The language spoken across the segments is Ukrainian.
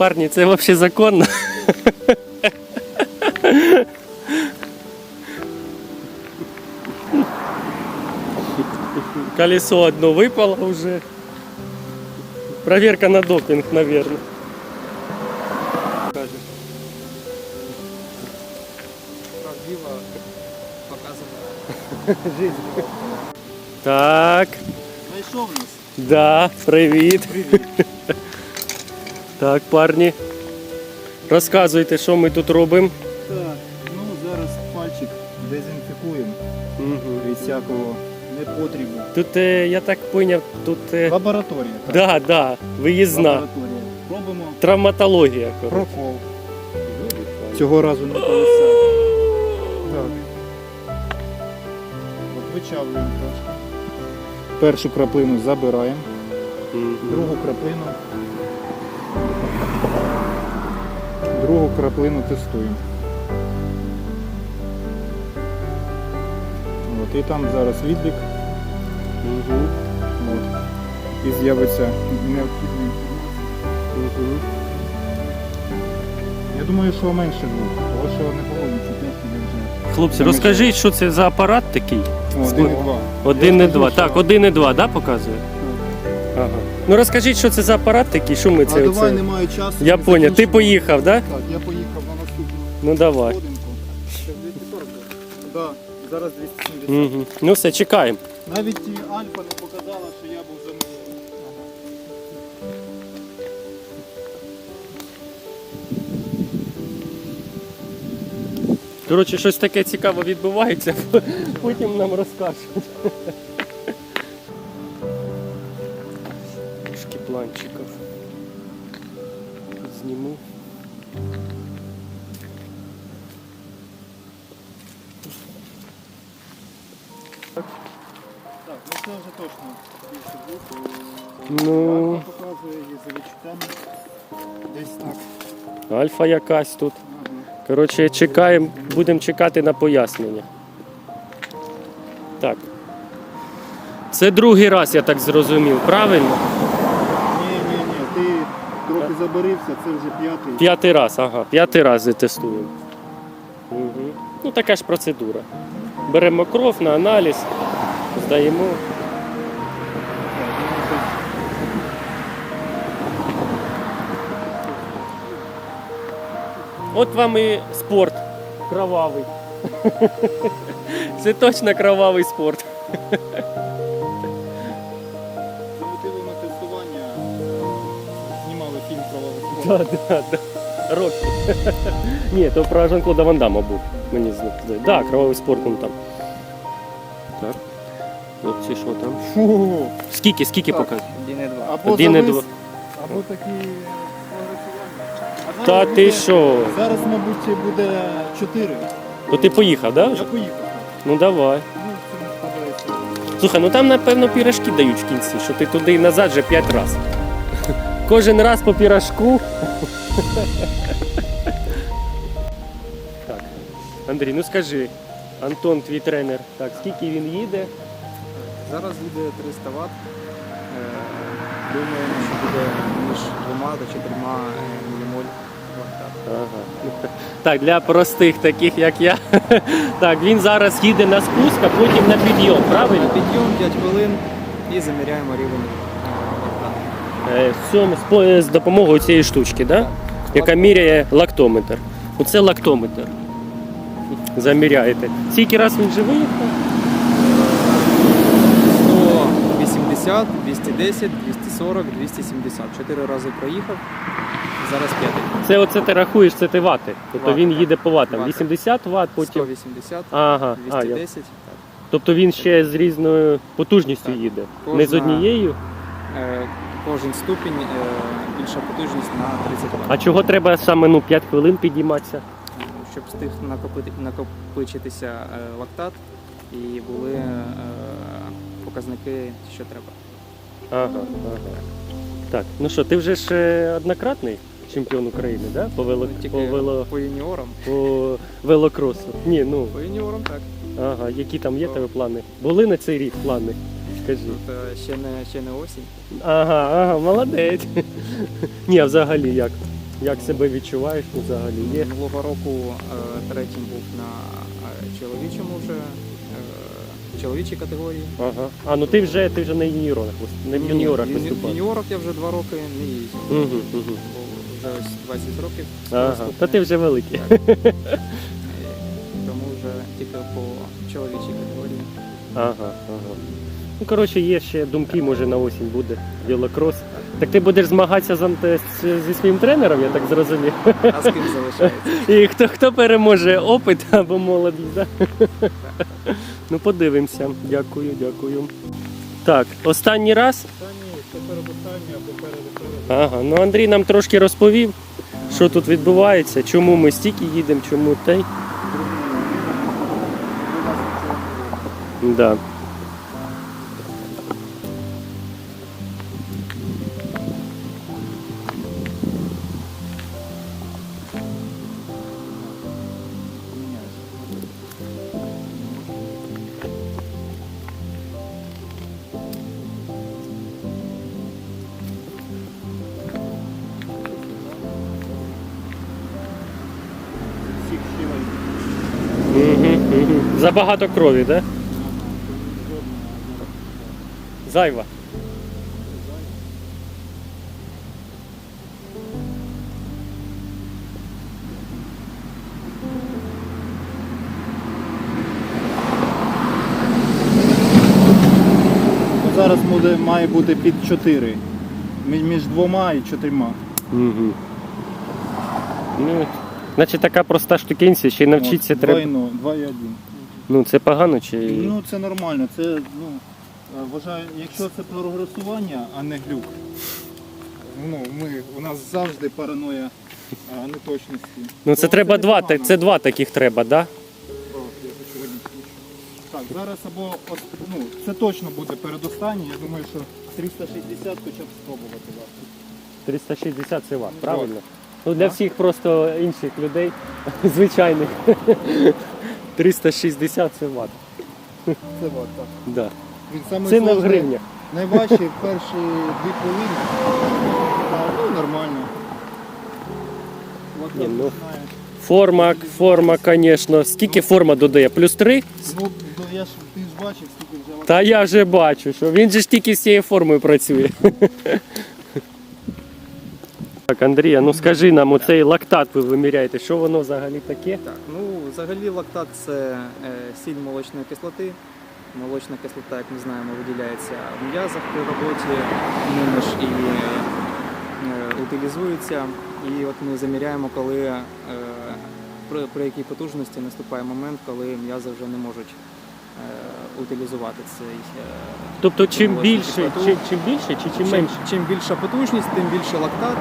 Парні, це взагалі законно. Колесо одно выпало уже. Проверка на допинг, наверное. Правдиво показано жизнь. Так, Знайшов нас. да, привіт. Так, парні. Розказуйте, що ми тут робимо. Так, ну зараз пальчик дезінфікуємо Угу. від всякого непотрібу. Тут, е, я так поняв, тут. е, Лабораторія. Так. Да, да, виїзна. Лабораторія. Робимо Травматологія. коротше. прокол. Цього разу не колеса. Так. От вичавлюємо трошки. Першу краплину забираємо, Мгм. другу краплину. Другу краплину тестуємо. От, і там зараз відлік. Мгм. От. І з'явиться інформація. Мгм. Я думаю, що менше двох, тому що не не вже. Хлопці, розкажіть, що це за апарат такий? О, Один і два. Один Я і скажу, два. що- Так, один і два, да, показує? Ага. Ну розкажіть, що це за апарат такий, що ми А це. давай оце- немає часу. Я ми поняв, ти закінчимо. поїхав, да? Так, я поїхав на наступну Ну давай. сходинку. Це 240 Так, зараз 270. Угу. Ну все, чекаємо. Навіть і Альфа не показала, що я був за мною. Коротше, щось таке цікаве відбувається, потім нам розкажуть. Ну це вже точно більше двох. Ну, показує її за відчуттями. Десь так. альфа якась тут. Коротше, чекаємо, будемо чекати на пояснення. Так. Це другий раз, я так зрозумів, правильно? Ні, ні, ні, ти трохи забарився, це вже п'ятий. П'ятий раз, ага, п'ятий раз тестуємо. Угу. Ну така ж процедура. Беремо кров на аналіз, здаємо. От вам і спорт кровавий. Це точно кровавий спорт. За мотивами тестування знімали фільм про Да, да, да. Рокки. Ні, то про Жан-Клода Ван Дамма був, мені здається. Да, кровавий спорт он там. Так. Хлопці, що там? Фу. Скільки, скільки Так. показує? Один і два. Або Один і завис, два. або такі Та зараз ти що? Зараз, мабуть, буде 4. То ти поїхав, да? Я вже? поїхав. Ну давай. Ну, це не складається. Слухай, ну там напевно пірашки дають в кінці, що ти туди і назад вже п'ять разів. Кожен раз по пірашку. так. Андрій, ну скажи, Антон, твій тренер, так, скільки він їде? Зараз буде 300 Вт. Думаємо, що буде між двома та чотирма е, мілімоль. Ага. Так, для простих таких, як я. Так, він зараз їде на спуск, а потім на підйом, правильно? На підйом 5 хвилин і заміряємо рівень е. Е, з допомогою цієї штучки, да? яка міряє лактометр. Оце лактометр. Заміряєте. Скільки раз він вже виїхав? 180, 210, 240, 270. Чотири рази проїхав. Зараз п'ятий. Це оце ти рахуєш, це ти вати. Тобто Вати, він так. їде по ватам. Вати. 80 ват, потім. 180, Ага, а, я... 210. так. Тобто він ще з різною потужністю Так. їде. Не з Кожна- однією. Е, Кожен ступінь е, більша потужність на 30 Вт. А чого треба саме ну, 5 хвилин підійматися? щоб встиг накопити, накопичитися е, лактат і були е, показники, що треба. Ага, ага. Так, ну що, ти вже ж е, однократний чемпіон України, да? По, вело... Ну, по, вело... по юніорам. по велокросу. Ні, ну, По юніорам так. ага, які там є тебе плани? Були на цей рік плани? Скажи. Тут е, ще не ще не осінь. Ага, ага, молодець. Ні, а взагалі як? Як себе відчуваєш ну, взагалі? Є? Минулого року е, третім був на е, чоловічому вже чоловічій категорії. Ага. А ну ти вже ти вже на юніорах, не в юніорах виступав. в юніорах я вже два роки не їздив. Угу, угу. Вже ось 20 років. Ага. Та ти вже великий. Так. Тому вже тільки по чоловічій категорії. Ага, ага. Ну, коротше, є ще думки, може на осінь буде велокрос. Так ти будеш змагатися з, зі своїм тренером, я так зрозумів. А з ким залишається? І хто, хто переможе опит або молодість, да? Ну подивимося. Дякую, дякую. Так, останній раз. Ага, ну Андрій нам трошки розповів, що тут відбувається, чому ми стільки їдемо, чому той. Да. Угу, угу. Забагато крові, да? Зайва. Ну, Зараз буде, має бути під 4. Мі- Між двома і чотирма. Угу. Ну, значить така проста штукенція, ще й навчитися треба. Двойно, 2 і 1. Ну це погано чи. Ну це нормально. Це ну е, вважаю, якщо це прогресування, а не глюк. Ну, ми, у нас завжди параноя а, неточності. Ну це То треба не два, так- це два таких треба, да? Так, зараз або от, ну, це точно буде передостанній. Я думаю, що 360 хоча б спробувати варто. 360 це ват, правильно? Ну для Так. всіх просто інших людей, звичайних. 360 це ват. Це ват, так. Да. Він саме Це не в гривнях. Найважчі перші дві хвилини. Ну нормально. Ні, ну. Форма, форма, звісно. Скільки форма додає? Плюс 3? Ну, ну, я ж ти ж бачив, скільки вже Та я вже бачу, що він же ж тільки з цією формою працює. Так, Андрія, ну скажи нам, оцей лактат ви виміряєте, що воно взагалі таке? Так, ну взагалі лактат це е, сіль молочної кислоти. Молочна кислота, як ми знаємо, виділяється в м'язах при роботі, ними ж і е, утилізується. І от ми заміряємо, коли е, при, при якій потужності наступає момент, коли м'язи вже не можуть утилізувати цей. е, Тобто чим більше, чим, чим більше чи чим чим, менше? чим більша потужність, тим більше лактат,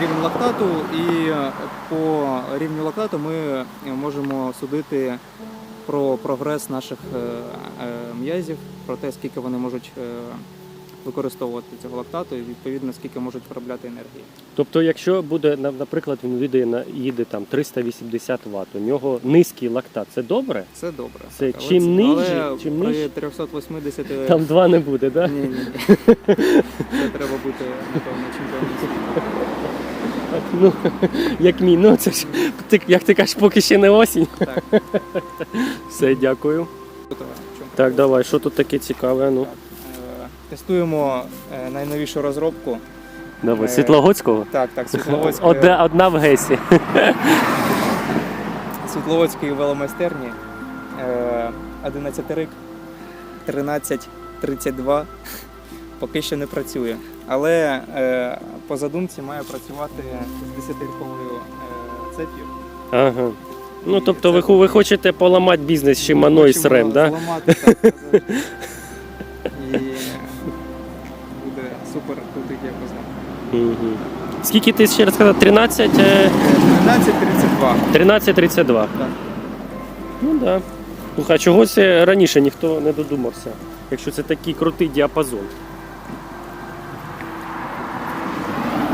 рівень лактату. І е, по рівню лактату ми е, можемо судити про прогрес наших е, е, м'язів, про те, скільки вони можуть е, використовувати цього лактату, і відповідно скільки можуть виробляти енергії. Тобто, якщо буде, наприклад, він їде, їде там 380 Вт, у нього низький лактат, це добре? Це добре. Це Так, чим нижче- але чим при нижче- 380 Там два не буде, так? ні, ні. Це треба бути напевно чемпіоном. Ну, як мій, ну це ж ти, як ти кажеш, поки ще не осінь. Так. Все, дякую. Так, давай, що тут таке цікаве? Ну, Тестуємо е, найновішу розробку. давай, Е, Так, так, Світловодської, Одна, одна в Гесі. Світловодської веломайстерні. Е, 11 рик, 1332. Поки що не працює. Але е, по задумці має працювати з 10-ріковою е, цеп'ю. Ага. Ну, тобто це ви, ви хочете поламати бізнес Шимано і Срем, да? зламати, так? супер крутий діапазон. Угу. Скільки ти ще раз сказав? 13, е, 1332. 13.32. Так. Ну так. Да. Слухай, а чого це раніше ніхто не додумався, якщо це такий крутий діапазон.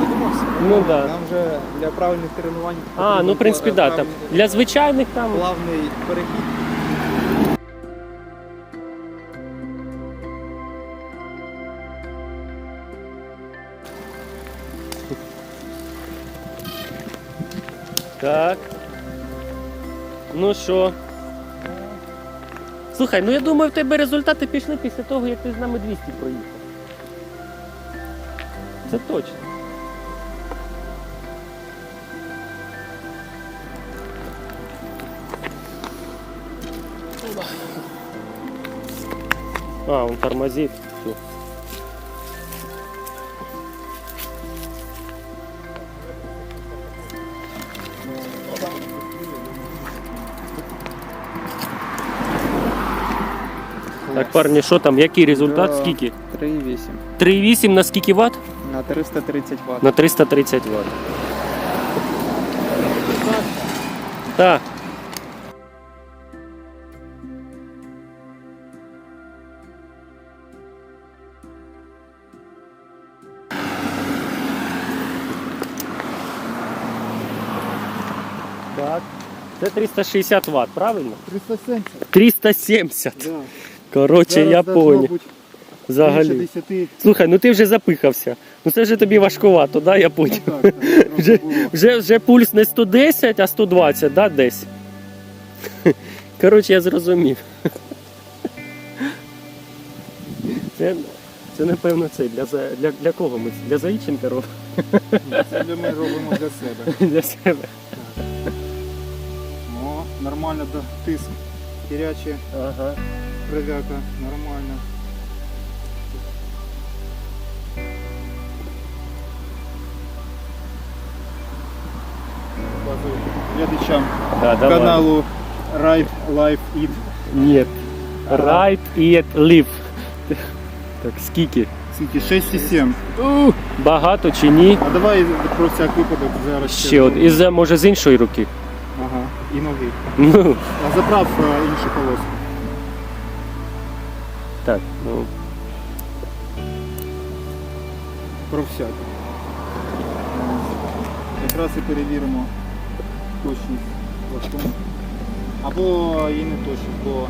Додумався? Ну да. Нам вже для правильних тренувань. А, ну в принципі, да, там для звичайних там. плавний перехід. Так. Ну що? Слухай, ну я думаю, в тебе результати пішли після того, як ти з нами 200 проїхав. Це точно. А, он тормозит. Так, парні, що там? Який результат? Скільки? 3,8 3,8 на скільки ватт? на 330 Вт. На 330 ватт. Так. Так. Це 360 Вт, правильно? 370. 370. Да. Коротше, я поняв. Взагалі. Слухай, ну ти вже запихався. Ну це вже тобі важкувато, да, я поняв. Ну, так, так, Вже, вже, вже пульс не 110, а 120, да, десь. Коротше, я зрозумів. Це, це напевно, це для, для, для кого ми? Для Заїченка робимо? Це ми робимо для себе. Для себе. О, нормально да, тиск. Киряче, Ага. Кровяка, нормально. Показую Глядачам Да, давай. каналу Ride Life Eat. Ні. Right, eat, live. Так, скільки? Скільки? 6,7. У, Багато чи ні? А давай про всяк випадок зараз Ще один. І за, може з іншої руки. Ага, і ноги. Ну, А заправ е, інші колеса. Так, ну. Про всяк. Якраз і перевіримо точність лаштунку. Або і не точність, бо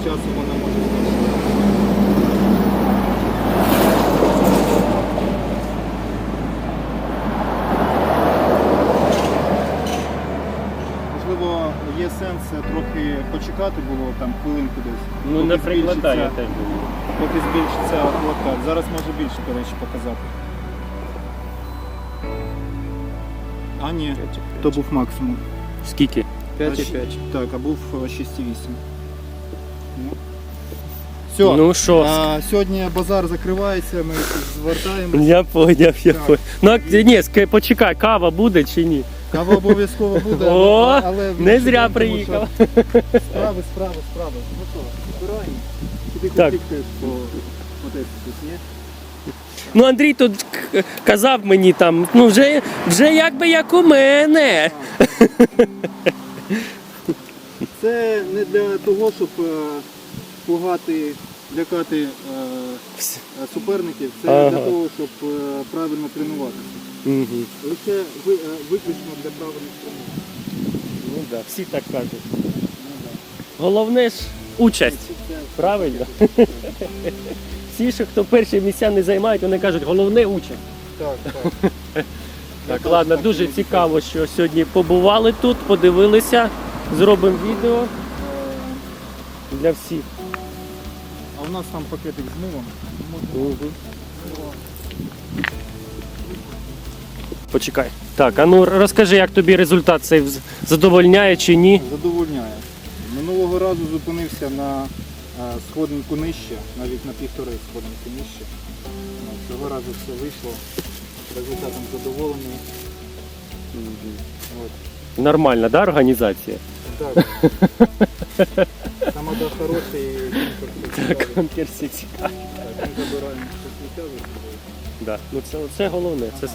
з часу вона може знищити. Можливо, є сенс трохи почекати було там хвилинку десь. Ну, поки наприклад, да, я збільшиться- теж думаю. Поки збільшиться локтар. Зараз може більше, до речі, показати. А ні, то був максимум. Скільки? 5,5. Так, а був е, 6,8. Ну. Все. Ну що, а, сьогодні базар закривається, ми звертаємося. я поняв, я Так. поняв. Ну, а, ні, ск- почекай, кава буде чи ні? Кава обов'язково буде, О, але, але Не зря приїхав. Справи, справи, справи. Ну що, збираємо. Тобі Так. по Одесі тут, ні? Ну, Андрій тут к- казав мені там, ну вже, вже якби як у мене. Це не для того, щоб е, пугати, лякати е, е, суперників, це Ага. для того, щоб е, правильно тренуватися. Мгм. Лише ви- е, виключно для правильних тренувань. Ну да, всі так кажуть. Ну. Головне ж участь, правильно? Всі, що хто перші місця не займають, вони кажуть, головне участь. Так, так. Так, ладно, дуже цікаво, що сьогодні побували тут, подивилися, зробимо відео Е, для всіх. У нас там пакетик з милом. Можна Почекай. Так, а ну розкажи, як тобі результат цей вз- задовольняє чи ні? задовольняє. Минулого разу зупинився на е, сходинку нижче, навіть на півтори сходинки нижче. Ну, Цього разу все вийшло. Результатом задоволений. От. Нормальна, да, організація? Так. Там да, хороший конкурс. Цікаві. Так, ми забираємо все сміття собою. Ну це, це головне. Це...